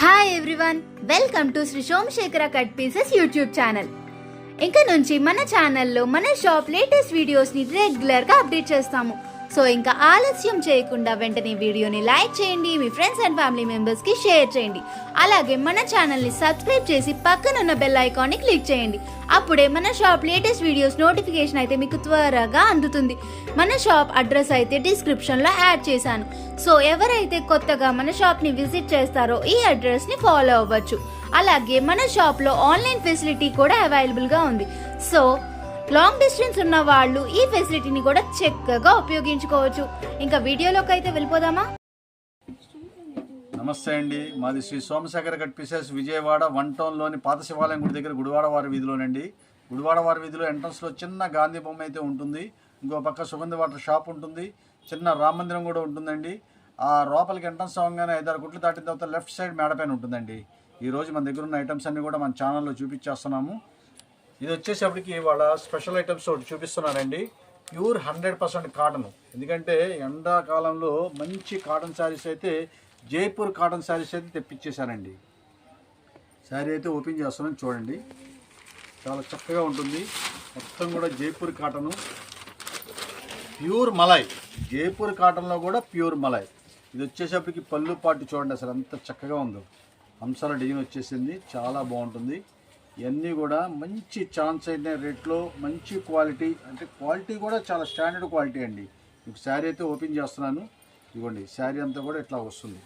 Hi everyone welcome to Shri Somasekhara cut pieces YouTube channel ఇంకా నుంచి మన ఛానల్లో మన షాప్ లేటెస్ట్ వీడియోస్ని రెగ్యులర్గా అప్డేట్ చేస్తాము. సో ఇంకా ఆలస్యం చేయకుండా వెంటనే వీడియోని లైక్ చేయండి మీ ఫ్రెండ్స్ అండ్ ఫ్యామిలీ మెంబర్స్కి షేర్ చేయండి. అలాగే మన ఛానల్ని సబ్స్క్రైబ్ చేసి పక్కనున్న బెల్ ఐకాన్ని క్లిక్ చేయండి. అప్పుడే మన షాప్ లేటెస్ట్ వీడియోస్ నోటిఫికేషన్ అయితే మీకు త్వరగా అందుతుంది. మన షాప్ అడ్రస్ అయితే డిస్క్రిప్షన్లో యాడ్ చేశాను. సో ఎవరైతే కొత్తగా మన షాప్ని విజిట్ చేస్తారో ఈ అడ్రస్ని ఫాలో అవ్వచ్చు. అలాగే మన షాప్లో ఆన్లైన్ ఫెసిలిటీ కూడా అవైలబుల్గా ఉంది. సో లాంగ్ డిస్టెన్స్ ఉన్న వాళ్ళు ఈ ఫెసిలిటీని కూడా చక్కగా ఉపయోగించుకోవచ్చు. ఇంకా వీడియోలోకి అయితే వెళ్ళిపోదామా? నమస్తే అండి. మాది Shri Somasekhara cut pieces Vijayawada one టౌన్లోని పాత శివాలయం గుడి దగ్గర గుడివాడ వారి వీధిలోనండి. గుడివాడ వారి వీధిలో ఎంట్రన్స్లో చిన్న గాంధీ బొమ్మ అయితే ఉంటుంది. ఇంకో పక్క సుగంధ వాటర్ షాప్ ఉంటుంది. చిన్న రామ మందిరం కూడా ఉంటుందండి. ఆ లోపలికి ఎంట్రన్స్ అవ్వగానే ఐదారు గుట్లు దాటిన తర్వాత లెఫ్ట్ సైడ్ మేడపైన ఉంటుందండి. ఈరోజు మన దగ్గర ఉన్న ఐటమ్స్ అన్నీ కూడా మన ఛానల్లో చూపించేస్తున్నాము. ఇది వచ్చేసప్పటికి వాళ్ళ స్పెషల్ ఐటమ్స్ ఒకటి చూపిస్తున్నానండి. Pure hundred percent cotton. ఎందుకంటే ఎండాకాలంలో మంచి కాటన్ శారీస్ అయితే జైపూర్ కాటన్ శారీస్ అయితే తెప్పించేశానండి. శారీ అయితే ఓపెన్ చేస్తున్నాను చూడండి. చాలా చక్కగా ఉంటుంది. మొత్తం కూడా జైపూర్ కాటను. ప్యూర్ మలై. జైపూర్ కాటన్లో కూడా ప్యూర్ మలై. ఇది వచ్చేసప్పటికి పళ్ళు పాటు చూడండి అసలు అంత చక్కగా ఉందో. అంశాల డిజైన్ వచ్చేసింది. చాలా బాగుంటుంది. ఇవన్నీ కూడా మంచి ఛాన్స్ అయిన రేట్లో మంచి క్వాలిటీ అంటే క్వాలిటీ కూడా చాలా స్టాండర్డ్ క్వాలిటీ అండి. మీకు శారీ అయితే ఓపెన్ చేస్తున్నాను. ఇదిగోండి శారీ అంతా కూడా ఇట్లా వస్తుంది.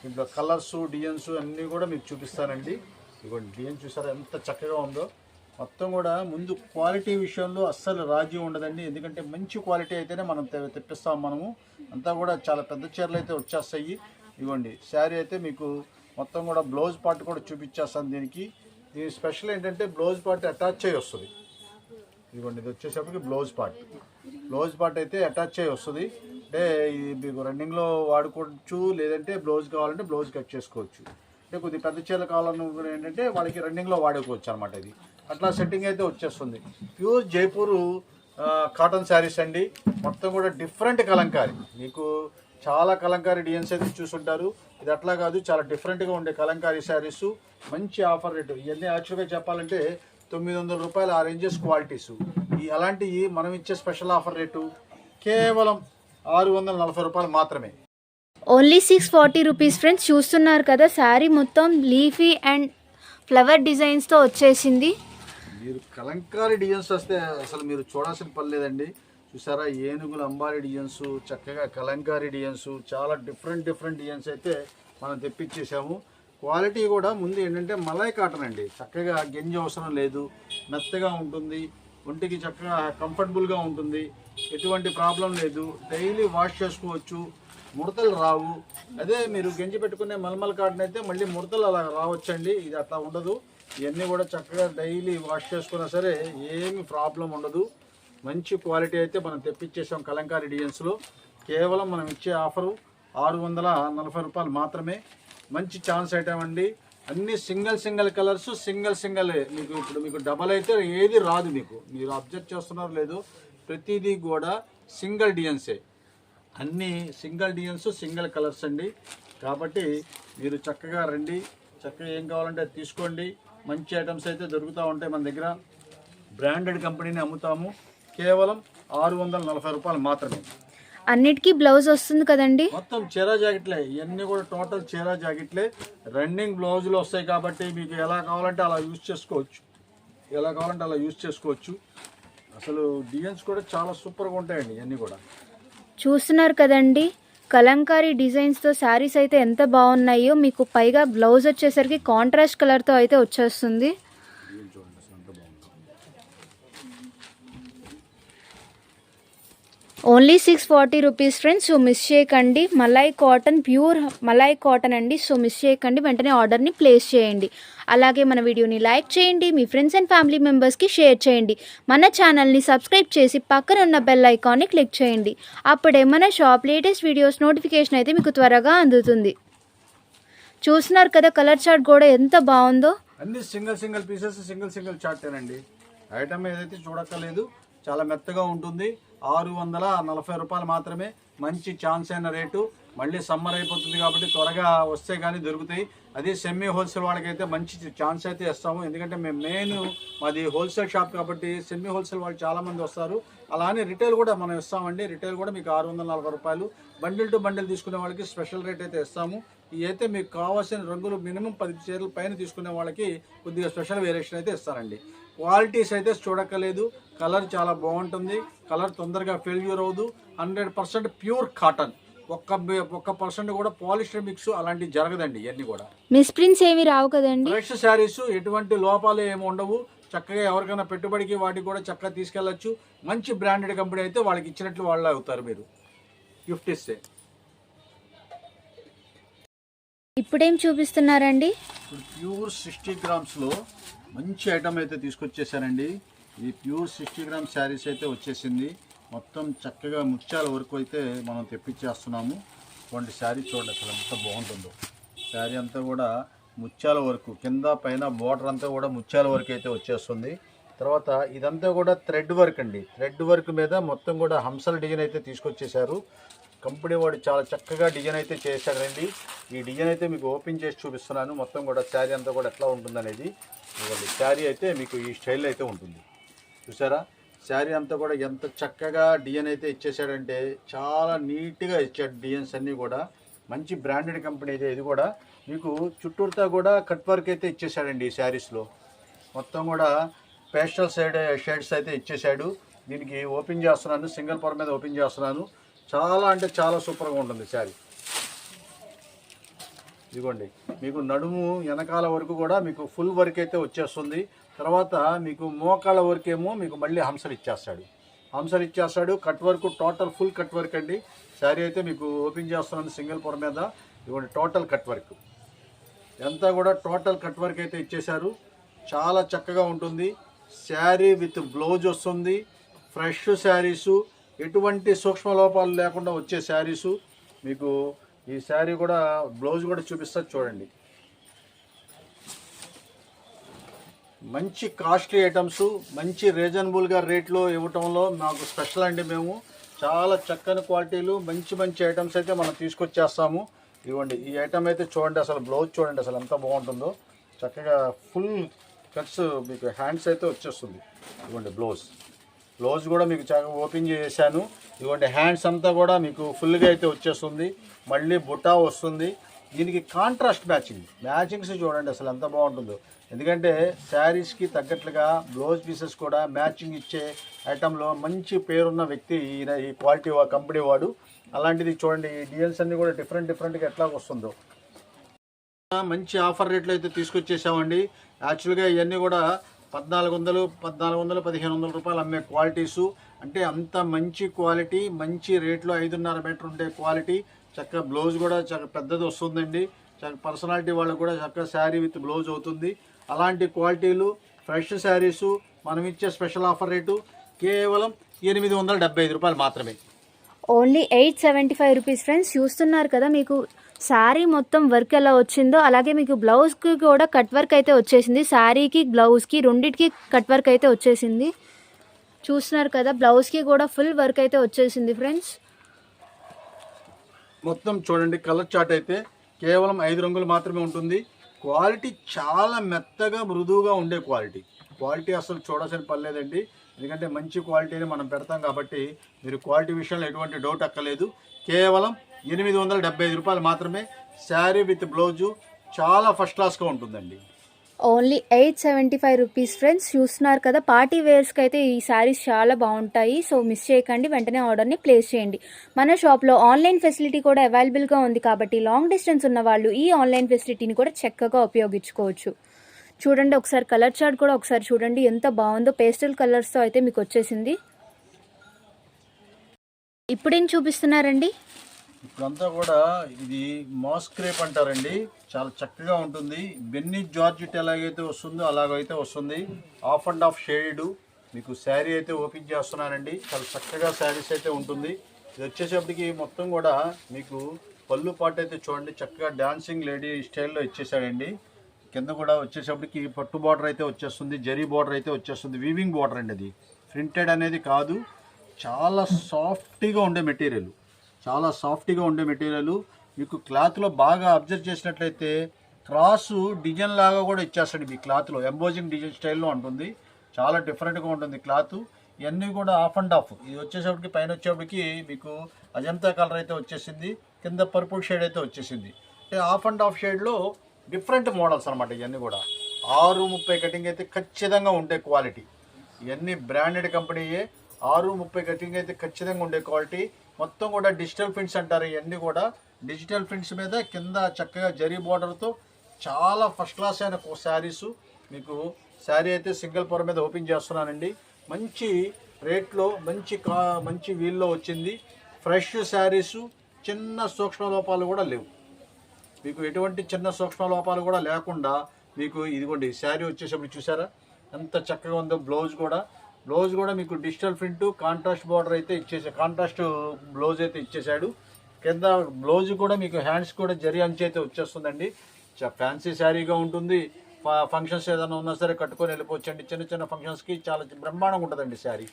దీంట్లో కలర్స్ డిజైన్స్ అన్నీ కూడా మీకు చూపిస్తానండి. ఇదిగోండి డిజైన్ చూసారా ఎంత చక్కగా ఉందో. మొత్తం కూడా ముందు క్వాలిటీ విషయంలో అస్సలు రాజీ ఉండదండి. ఎందుకంటే మంచి క్వాలిటీ అయితేనే మనం తెప్పిస్తాం మనము. అంతా కూడా చాలా పెద్ద చీరలు అయితే వచ్చేస్తాయి. ఇవ్వండి శారీ అయితే మీకు మొత్తం కూడా బ్లౌజ్ పార్ట్ కూడా చూపించేస్తాను దీనికి. దీని స్పెషల్ ఏంటంటే బ్లౌజ్ పార్ట్ అటాచ్ అయ్యి వస్తుంది. ఇదిగోండి ఇది వచ్చేసరికి బ్లౌజ్ పార్ట్. బ్లౌజ్ పార్ట్ అయితే అటాచ్ అయ్యి వస్తుంది. అంటే ఇది మీకు రన్నింగ్లో వాడుకోవచ్చు లేదంటే బ్లౌజ్ కావాలంటే బ్లౌజ్ కట్ చేసుకోవచ్చు. అంటే కొద్ది పెద్ద చీరలు కావాలనుకున్న ఏంటంటే వాళ్ళకి రన్నింగ్లో వాడుకోవచ్చు అనమాట ఇది. అట్లా సెట్టింగ్ అయితే వచ్చేస్తుంది. ప్యూర్ జైపూరు కాటన్ శారీస్ అండి. మొత్తం కూడా డిఫరెంట్ కలంకారీ. మీకు చాలా కలంకారీ డిజైన్స్ అయితే చూసుంటారు. ఇది అట్లా కాదు చాలా డిఫరెంట్గా ఉండే కలంకారీ శారీస్ మంచి ఆఫర్ రేటు ఇవన్నీ యాక్చువల్గా చెప్పాలంటే తొమ్మిది వందల రూపాయల ఆ రేంజెస్ క్వాలిటీస్ ఈ అలాంటివి మనం ఇచ్చే స్పెషల్ ఆఫర్ రేటు కేవలం ఆరు వందల నలభై రూపాయలు మాత్రమే. Only six forty rupees friends చూస్తున్నారు కదా శారీ మొత్తం లీఫీ అండ్ ఫ్లవర్ డిజైన్స్తో వచ్చేసింది. మీరు కలంకారీ డిజైన్స్ వస్తే అసలు మీరు చూడాల్సిన పని లేదండి. చూసారా? ఏనుగుల అంబారీ డిజైన్స్ చక్కగా కలంకారీ డిజైన్స్ చాలా డిఫరెంట్ డిఫరెంట్ డిజైన్స్ అయితే మనం తెప్పించేసాము క్వాలిటీ కూడా ముందు ఏంటంటే మలై కాటన్ అండి. చక్కగా గెంజి అవసరం లేదు. మెత్తగా ఉంటుంది. ఒంటికి చక్కగా కంఫర్టబుల్గా ఉంటుంది. ఎటువంటి ప్రాబ్లం లేదు. డైలీ వాష్ చేసుకోవచ్చు. ముడతలు రావు. అదే మీరు గెంజి పెట్టుకునే మల్మల్ కాటన్ అయితే మళ్ళీ ముడతలు అలా రావచ్చండి. ఇది అట్లా ఉండదు. ఇవన్నీ కూడా చక్కగా డైలీ వాష్ చేసుకున్నా సరే ఏమి ప్రాబ్లం ఉండదు. మంచి క్వాలిటీ అయితే మనం తెప్పించేసాం కలంకారీ డిజైన్స్లో. కేవలం మనం ఇచ్చే ఆఫరు ఆరు వందల నలభై రూపాయలు మాత్రమే. మంచి ఛాన్స్ ఐటమ్ అండి. అన్ని single single colours single single మీకు ఇప్పుడు మీకు డబల్ అయితే ఏది రాదు మీకు. మీరు అబ్జర్వ్ చేస్తున్నారు లేదు ప్రతిదీ కూడా సింగిల్ డిజైన్సే. అన్ని సింగిల్ డిజైన్స్ సింగిల్ కలర్స్ అండి. కాబట్టి మీరు చక్కగా రండి. చక్కగా ఏం కావాలంటే అది తీసుకోండి. మంచి ఐటమ్స్ అయితే దొరుకుతూ ఉంటాయి మన దగ్గర. బ్రాండెడ్ కంపెనీని అమ్ముతాము. కేవలం ఆరు వందల నలభై రూపాయలు మాత్రమే. అన్నిటికీ బ్లౌజ్ వస్తుంది కదండి? మొత్తం చీరా జాకెట్లే. ఇవన్నీ కూడా టోటల్ చీరా జాకెట్లే. రన్నింగ్ బ్లౌజులు వస్తాయి కాబట్టి మీకు ఎలా కావాలంటే అలా యూజ్ చేసుకోవచ్చు. ఎలా కావాలంటే అలా యూజ్ చేసుకోవచ్చు. అసలు డిజైన్స్ కూడా చాలా సూపర్గా ఉంటాయండి ఇవన్నీ కూడా. చూస్తున్నారు కదండి? కలంకారీ డిజైన్స్తో శారీస్ అయితే ఎంత బాగున్నాయో మీకు పైగా బ్లౌజ్ వచ్చేసరికి కాంట్రాస్ట్ కలర్తో అయితే వచ్చేస్తుంది డిజైన్ చూడండి అసలు ఎంత బాగుందో only six forty rupees friends. So miss చేయకండి. Malai cotton pure malai cotton అండి. సో మిస్ చేయకండి. వెంటనే ఆర్డర్ని ప్లేస్ చేయండి. అలాగే మన వీడియోని లైక్ చేయండి. మీ ఫ్రెండ్స్ అండ్ ఫ్యామిలీ మెంబర్స్కి షేర్ చేయండి. మన ఛానల్ని సబ్స్క్రైబ్ చేసి పక్కన ఉన్న బెల్ ఐకాన్ని క్లిక్ చేయండి. అప్పుడే మన షాప్ లేటెస్ట్ వీడియోస్ నోటిఫికేషన్ అయితే మీకు త్వరగా అందుతుంది. చూస్తున్నారు కదా కలర్ చార్ట్ కూడా ఎంత బాగుందో. అన్ని single single pieces single single చార్టేనండి item ఏదైతే చూడక్కర్లేదు. చాలా మెత్తగా ఉంటుంది. ఆరు వందల నలభై రూపాయలు మాత్రమే. మంచి ఛాన్స్ అయిన రేటు. మళ్ళీ సమ్మర్ అయిపోతుంది కాబట్టి త్వరగా వస్తే కానీ దొరుకుతాయి. అదే సెమీ హోల్సేల్ వాళ్ళకైతే మంచి ఛాన్స్ అయితే ఇస్తాము. ఎందుకంటే మేము మెయిన్ మాది హోల్సేల్ షాప్ కాబట్టి సెమీ హోల్సేల్ వాళ్ళు చాలామంది వస్తారు. అలానే రిటైల్ కూడా మనం ఇస్తామండి. రిటైల్ కూడా మీకు ఆరు వందల నలభై రూపాయలు. బండిల్ టు బండిల్ తీసుకునే వాళ్ళకి స్పెషల్ రేట్ అయితే ఇస్తాము. ఇవి అయితే మీకు కావాల్సిన రంగులు మినిమం పది చీరల పైన తీసుకునే వాళ్ళకి కొద్దిగా స్పెషల్ వేరియేషన్ అయితే ఇస్తారండి. క్వాలిటీస్ అయితే చూడక్కలేదు కలర్ చాలా బాగుంటుంది. కలర్ తొందరగా ఫెయిల్యూర్ అవ్వదు. Hundred percent pure cotton. ఒక్క ఒక్క పర్సెంట్ కూడా పాలిస్టర్ మిక్స్ అలాంటివి జరగదండి ఇవన్నీ కూడా. మిస్ప్రింట్స్ ఏమి రావు కదండి? ఫ్రెష్ శారీస్ ఎటువంటి లోపాలు ఏమి ఉండవు. చక్కగా ఎవరికైనా పెట్టుబడికి వాటికి కూడా చక్కగా తీసుకెళ్ళచ్చు. మంచి బ్రాండెడ్ కంపెనీ అయితే వాళ్ళకి ఇచ్చినట్లు వాళ్ళు అవుతారు మీరు. గిఫ్ట్ ఇస్తే. ఇప్పుడేం చూపిస్తున్నారండి? ఇప్పుడు ప్యూర్ సిక్స్టీ గ్రామ్స్లో మంచి ఐటమ్ అయితే తీసుకొచ్చేసారండి. ఈ ప్యూర్ సిక్స్టీ గ్రామ్ శారీస్ అయితే వచ్చేసింది. మొత్తం చక్కగా ముత్యాల వరకు అయితే మనం తెప్పించేస్తున్నాము. ఇటువంటి శారీ చూడండి అసలు ఎంత బాగుంటుందో. శారీ అంతా కూడా ముత్యాల వరకు కింద పైన బోర్డర్ అంతా కూడా ముత్యాల వరకు అయితే వచ్చేస్తుంది. తర్వాత ఇదంతా కూడా థ్రెడ్ వర్క్ అండి. థ్రెడ్ వర్క్ మీద మొత్తం కూడా హంసల డిజైన్ అయితే తీసుకొచ్చేసారు కంపెనీ వాడు చాలా చక్కగా డిజైన్ అయితే చేశాడండి. ఈ డిజైన్ అయితే మీకు ఓపెన్ చేసి చూపిస్తున్నాను. మొత్తం కూడా శారీ అంతా కూడా ఎట్లా ఉంటుందనేది. ఇవ్వండి శారీ అయితే మీకు ఈ స్టైల్ అయితే ఉంటుంది. చూసారా? శారీ అంతా కూడా ఎంత చక్కగా డిజైన్ అయితే ఇచ్చేసాడంటే చాలా నీట్గా ఇచ్చాడు డిజైన్స్ అన్నీ కూడా. మంచి బ్రాండెడ్ కంపెనీ అయితే ఇది కూడా. మీకు చుట్టూరుతా కూడా కట్ వర్క్ అయితే ఇచ్చేసాడండి ఈ శారీస్లో. మొత్తం కూడా పేస్టల్ సైడ్ షేడ్స్ అయితే ఇచ్చేసాడు దీనికి ఓపెన్ చేస్తున్నాను సింగిల్ పవర్ మీద ఓపెన్ చేస్తున్నాను. చాలా అంటే చాలా సూపర్గా ఉంటుంది శారీ. ఇదిగోండి మీకు నడుము వెనకాల వరకు కూడా మీకు ఫుల్ వర్క్ అయితే వచ్చేస్తుంది. తర్వాత మీకు మోకాళ్ళ వర్క్ ఏమో మీకు మళ్ళీ హంసలు ఇచ్చేస్తాడు. హంసలు ఇచ్చేస్తాడు cut work total full cut work అండి. శారీ అయితే మీకు ఓపెన్ చేస్తున్నాను సింగిల్ పొర మీద. ఇదిగోండి టోటల్ కట్ వర్క్. ఎంత కూడా టోటల్ కట్ వర్క్ అయితే ఇచ్చేశారు. చాలా చక్కగా ఉంటుంది. శారీ విత్ బ్లౌజ్ వస్తుంది. ఫ్రెష్ శారీసు. ఎటువంటి సూక్ష్మ లోపాలు లేకుండా వచ్చే శారీసు. మీకు ఈ శారీ కూడా బ్లౌజ్ కూడా చూపిస్తారు చూడండి. మంచి కాస్ట్లీ ఐటమ్స్ మంచి రీజనబుల్గా రేట్లో ఇవ్వటంలో మాకు స్పెషల్ అండి మేము. చాలా చక్కని క్వాలిటీలు మంచి మంచి ఐటమ్స్ అయితే మనం తీసుకొచ్చేస్తాము. ఇవ్వండి ఈ ఐటమ్ అయితే చూడండి అసలు బ్లౌజ్ చూడండి అసలు ఎంత బాగుంటుందో. చక్కగా ఫుల్ కట్స్ మీకు హ్యాండ్స్ అయితే వచ్చేస్తుంది. ఇవ్వండి బ్లౌజ్. బ్లౌజ్ కూడా మీకు చక్కగా ఓపెన్ చేశాను. ఇదిగోండి హ్యాండ్స్ అంతా కూడా మీకు ఫుల్గా అయితే వచ్చేస్తుంది. మళ్ళీ బుటా వస్తుంది. దీనికి కాంట్రాస్ట్ మ్యాచింగ్ మ్యాచింగ్స్ చూడండి అసలు ఎంత బాగుంటుందో. ఎందుకంటే శారీస్కి తగ్గట్లుగా బ్లౌజ్ పీసెస్ కూడా మ్యాచింగ్ ఇచ్చే ఐటెంలో మంచి పేరున్న వ్యక్తి ఈయన ఈ క్వాలిటీ వా- కంపెనీ వాడు. అలాంటిది చూడండి ఈ డీఎల్స్ అన్నీ కూడా డిఫరెంట్ డిఫరెంట్గా ఎట్లా వస్తుందో. మంచి ఆఫర్ రేట్లు అయితే తీసుకొచ్చేసామండి. యాక్చువల్గా ఇవన్నీ కూడా పద్నాలుగు వందలు పద్నాలుగు వందలు పదిహేను వందల రూపాయలు అమ్మే క్వాలిటీసు. అంటే అంత మంచి క్వాలిటీ మంచి రేట్లో ఐదున్నర మీటర్ ఉండే క్వాలిటీ. చక్కగా బ్లౌజ్ కూడా చక్క పెద్దది వస్తుందండి. చక్క పర్సనాలిటీ వాళ్ళకు కూడా చక్కగా శారీ విత్ బ్లౌజ్ అవుతుంది. అలాంటి క్వాలిటీలు ఫ్రెష్ శారీసు మనం ఇచ్చే స్పెషల్ ఆఫర్ రేటు కేవలం ఎనిమిది వందల డెబ్బై ఐదు రూపాయలు మాత్రమే. Only eight seventy five rupees friends చూస్తున్నారు కదా మీకు శారీ మొత్తం వర్క్ ఎలా వచ్చిందో అలాగే మీకు బ్లౌజ్కి కూడా కట్ వర్క్ అయితే వచ్చేసింది. శారీకి బ్లౌజ్కి రెండింటికి కట్ వర్క్ అయితే వచ్చేసింది. చూస్తున్నారు కదా బ్లౌజ్కి కూడా ఫుల్ వర్క్ అయితే వచ్చేసింది ఫ్రెండ్స్. మొత్తం చూడండి కలర్ చార్ట్ అయితే కేవలం ఐదు రంగులు మాత్రమే ఉంటుంది. క్వాలిటీ చాలా మెత్తగా మృదువుగా ఉండే క్వాలిటీ. క్వాలిటీ అసలు చూడాల్సిన పర్లేదండి ఎందుకంటే మంచి క్వాలిటీని మనం పెడతాం కాబట్టి మీరు క్వాలిటీ విషయంలో ఎటువంటి డౌట్ అక్కలేదు కేవలం ఎనిమిది వందల డెబ్బై ఐదు రూపాయలు మాత్రమే శారీ విత్ బ్లౌజు చాలా ఫస్ట్ క్లాస్గా ఉంటుందండి. Only eight seventy five rupees friends చూస్తున్నారు కదా పార్టీ వేర్స్కి అయితే ఈ శారీస్ చాలా బాగుంటాయి. సో మిస్ చేయకండి వెంటనే ఆర్డర్ని ప్లేస్ చేయండి. మన షాప్లో ఆన్లైన్ ఫెసిలిటీ కూడా అవైలబుల్గా ఉంది కాబట్టి లాంగ్ డిస్టెన్స్ ఉన్న వాళ్ళు ఈ ఆన్లైన్ ఫెసిలిటీని కూడా చక్కగా ఉపయోగించుకోవచ్చు. చూడండి ఒకసారి కలర్ చార్ట్ కూడా ఒకసారి చూడండి ఎంత బాగుందో. పేస్టల్ కలర్స్తో అయితే మీకు వచ్చేసింది. ఇప్పుడేం చూపిస్తున్నారండి? ఇప్పుడంతా కూడా ఇది మాస్క్రేప్ అంటారండి. చాలా చక్కగా ఉంటుంది. బెన్నీ జార్జిట్ ఎలాగైతే వస్తుందో అలాగైతే వస్తుంది. ఆఫ్ అండ్ ఆఫ్ షేడ్ మీకు శారీ అయితే ఓపెన్ చేస్తున్నానండి. చాలా చక్కగా శారీస్ అయితే ఉంటుంది. ఇది వచ్చేసేపటికి మొత్తం కూడా మీకు పళ్ళు పాట అయితే చూడండి. చక్కగా డాన్సింగ్ లేడీ స్టైల్లో ఇచ్చేసాడండి. కింద కూడా వచ్చేసేపటికి పట్టు బార్డర్ అయితే వచ్చేస్తుంది. జరీ బార్డర్ అయితే వచ్చేస్తుంది. వీవింగ్ బార్డర్ అండి అది. ప్రింటెడ్ అనేది కాదు. చాలా సాఫ్ట్గా ఉండే మెటీరియల్ చాలా సాఫ్ట్గా ఉండే మెటీరియల్ మీకు క్లాత్లో బాగా అబ్జర్వ్ చేసినట్లయితే క్రాసు డిజైన్ లాగా కూడా ఇచ్చేస్తాడు మీ క్లాత్లో ఎంబోజింగ్ డిజైన్ స్టైల్లో ఉంటుంది. చాలా డిఫరెంట్గా ఉంటుంది క్లాత్ ఇవన్నీ కూడా ఆఫ్ అండ్ ఆఫ్ ఇది వచ్చేసప్పటికి పైన వచ్చేప్పటికి మీకు అజంతా కలర్ అయితే వచ్చేసింది. కింద పర్పుల్ షేడ్ అయితే వచ్చేసింది. ఆఫ్ అండ్ ఆఫ్ షేడ్లో డిఫరెంట్ మోడల్స్ అనమాట ఇవన్నీ కూడా. ఆరు ముప్పై కటింగ్ అయితే ఖచ్చితంగా ఉండే క్వాలిటీ ఇవన్నీ బ్రాండెడ్ కంపెనీయే ఆరు ముప్పై కటింగ్ అయితే ఖచ్చితంగా ఉండే క్వాలిటీ మొత్తం కూడా డిజిటల్ ప్రింట్స్ అంటారు ఇవన్నీ కూడా డిజిటల్ ప్రింట్స్ మీద కింద చక్కగా జరీ బార్డర్తో చాలా ఫస్ట్ క్లాస్ అయిన శారీస్. మీకు శారీ అయితే సింగిల్ పొర మీద ఓపెన్ చేస్తున్నానండి. మంచి రేట్లో మంచి కా మంచి వీల్లో వచ్చింది. ఫ్రెష్ శారీస్ చిన్న సూక్ష్మ లోపాలు కూడా లేవు. మీకు ఎటువంటి చిన్న సూక్ష్మ లోపాలు కూడా లేకుండా మీకు ఇదిగోండి శారీ వచ్చేసప్పుడు చూసారా? ఎంత చక్కగా ఉందో బ్లౌజ్ కూడా బ్లౌజ్ కూడా మీకు డిజిటల్ ప్రింట్ కాంట్రాస్ట్ బార్డర్ అయితే ఇచ్చేసా కాంట్రాస్ట్ బ్లౌజ్ అయితే ఇచ్చేసాడు. కింద బ్లౌజ్ కూడా మీకు హ్యాండ్స్ కూడా జరి అంచు అయితే వచ్చేస్తుందండి. ఫ్యాన్సీ శారీగా ఉంటుంది. ఫ- ఫంక్షన్స్ ఏదైనా ఉన్నా సరే కట్టుకొని వెళ్ళిపోవచ్చండి. చిన్న చిన్న ఫంక్షన్స్కి చాలా బ్రహ్మాండంగా ఉంటుందండి శారీ.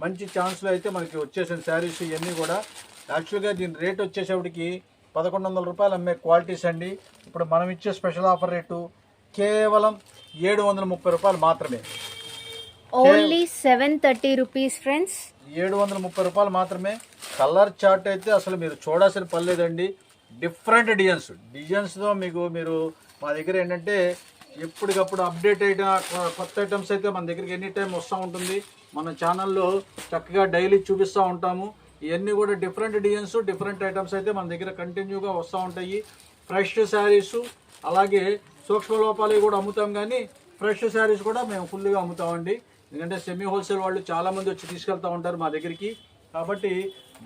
మంచి ఛాన్స్లో అయితే మనకి వచ్చేసిన శారీస్ ఇవన్నీ కూడా. యాక్చువల్గా దీని రేట్ వచ్చేసేపటికి పదకొండు వందల రూపాయలు అమ్మే క్వాలిటీస్ అండి. ఇప్పుడు మనం ఇచ్చే స్పెషల్ ఆఫర్ రేటు కేవలం ఏడు వందల ముప్పై రూపాయలు మాత్రమే. Only seven thirty rupees friends. ఏడు వందల ముప్పై రూపాయలు మాత్రమే. కలర్ చార్ట్ అయితే అసలు మీరు చూడాల్సిన పని లేదండి. డిఫరెంట్ డిజైన్స్ డిజైన్స్తో మీకు మీరు మా దగ్గర ఏంటంటే ఎప్పటికప్పుడు అప్డేట్ అయిన కొత్త ఐటమ్స్ అయితే మన దగ్గరికి ఎనీ టైం వస్తూ ఉంటుంది. మన ఛానల్లో చక్కగా డైలీ చూపిస్తూ ఉంటాము. ఇవన్నీ కూడా డిఫరెంట్ డిజైన్స్ డిఫరెంట్ ఐటమ్స్ అయితే మన దగ్గర కంటిన్యూగా వస్తూ ఉంటాయి. ఫ్రెష్ శారీస్ అలాగే సూక్ష్మ లోపాలు కూడా అమ్ముతాం కానీ ఫ్రెష్ శారీస్ కూడా మేము ఫుల్గా అమ్ముతామండి. ఎందుకంటే సెమీ హోల్సేల్ వాళ్ళు చాలా మంది వచ్చి తీసుకెళ్తూ ఉంటారు మా దగ్గరికి. కాబట్టి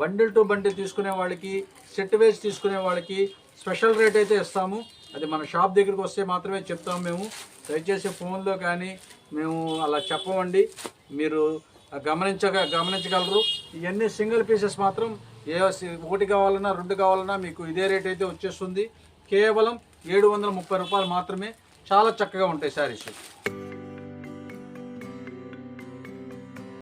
బండిల్ టు బండిల్ తీసుకునే వాళ్ళకి సెట్ వేసి తీసుకునే వాళ్ళకి స్పెషల్ రేట్ అయితే ఇస్తాము. అది మన షాప్ దగ్గరికి వస్తే మాత్రమే చెప్తాము మేము. దయచేసి ఫోన్లో కానీ మేము అలా చెప్పమండి. మీరు గమనించగ గమనించగలరు. ఇవన్నీ సింగిల్ పీసెస్ మాత్రం ఏ ఒకటి కావాలన్నా రెండు కావాలన్నా మీకు ఇదే రేట్ అయితే వచ్చేస్తుంది. కేవలం ఏడు వందల ముప్పై రూపాయలు మాత్రమే. చాలా చక్కగా ఉంటాయి శారీస్.